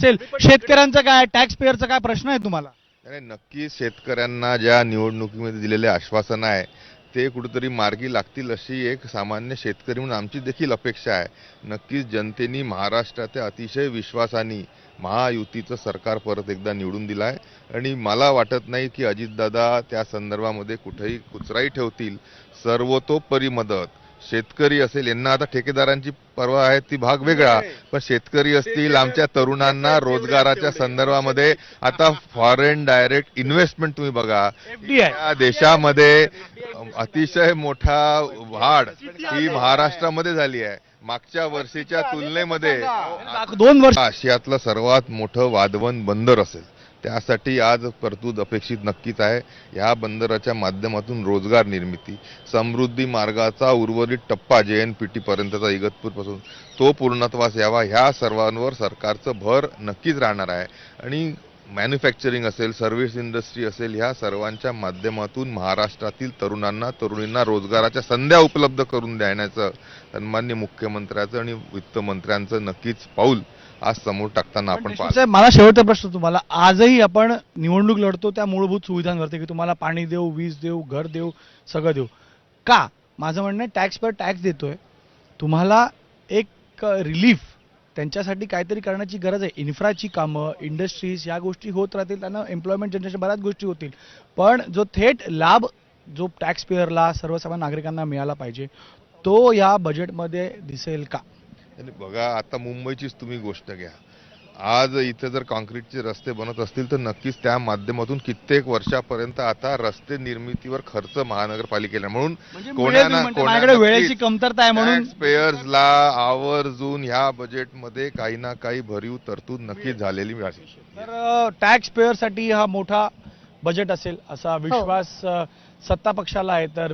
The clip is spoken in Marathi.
असेल. शेतकऱ्यांचा काय टॅक्स पेअरचा काय प्रश्न आहे तुम्हाला? नाही नक्कीच शेतकऱ्यांना ज्या निवडणुकीमध्ये दिलेले आश्वासन आहे ते कुठेतरी मार्गी लागतील अशी एक सामान्य शेतकरी म्हणून आमची देखील अपेक्षा आहे. नक्कीच जनतेने महाराष्ट्राच्या अतिशय विश्वासाने महायुतीचं सरकार परत एकदा निवडून दिलं आहे आणि मला वाटत नाही की अजितदादा त्या संदर्भामध्ये कुठेही कुचराई ठेवतील. सर्वतोपरी मदत शेतकरी असेल यांना आता ठेकेदारांची परवा आहे ती भाग वेगळा. पण शेतकरी असतील आमच्या तरुणांना रोजगाराच्या संदर्भामध्ये आता फॉरेन डायरेक्ट इन्व्हेस्टमेंट तुम्ही बघा. या देशामध्ये अतिशय मोठा वाढ ही महाराष्ट्रामध्ये झाली आहे. मागच्या वर्षीच्या तुलनेमध्ये दोन वर्ष. आशियातलं सर्वात मोठं वादवन बंदर असेल. त्यासाठी आज तरतूद अपेक्षित नक्कीच आहे. या बंदराच्या माध्यमातून रोजगार निर्मिती समृद्धी मार्गाचा उर्वरित टप्पा जे एन पी टी पर्यंतचा इगतपूरपासून तो पूर्णत्वास यावा ह्या सर्वांवर सरकारचं भर नक्कीच राहणार आहे. आणि मॅन्युफॅक्चरिंग असेल सर्व्हिस इंडस्ट्री असेल ह्या सर्वांच्या माध्यमातून महाराष्ट्रातील तरुणांना तरुणींना रोजगाराच्या संध्या उपलब्ध करून देण्याचं सन्मान्य मुख्यमंत्र्याचं आणि वित्तमंत्र्यांचं नक्कीच पाऊल आज समोर टाकताना आपण साहेब मला शेवटचा प्रश्न तुम्हाला. आजही आपण निवडणूक लढतो त्या मूलभूत सुविधांवरती की तुम्हाला पाणी देऊ वीज देऊ घर देऊ सगळं देऊ. का? माझं म्हणणं आहे टॅक्स पर टॅक्स देतोय. तुम्हाला एक रिलीफ त्यांच्यासाठी काहीतरी करण्याची गरज आहे. इन्फ्राची कामं इंडस्ट्रीज या गोष्टी होत राहतील त्यांना एम्प्लॉयमेंट जनरेशन बऱ्याच गोष्टी होतील. पण जो थेट लाभ जो टॅक्स पेअरला सर्वसामान्य नागरिकांना मिळाला पाहिजे तो या बजेटमध्ये दिसेल का? आणि बघा आता मुंबईचीच तुम्ही गोष्ट घ्या. आज इथे जर कॉन्क्रीटचे रस्ते बनत असतील तर नक्कीच त्या माध्यमातून कित्येक वर्षापर्यंत आता रस्ते निर्मितीवर खर्च महानगरपालिकेला. म्हणून म्हणजे नक्कीच वेळेची कमतरता आहे म्हणून पेयर्सला आवर्जून ह्या बजेटमध्ये काही ना काही भरीव तरतूद नक्कीच झालेली मिळाली तर टॅक्स पेअरसाठी हा मोठा बजेट असेल असा विश्वास अ, सत्ता पक्षाला आहे तर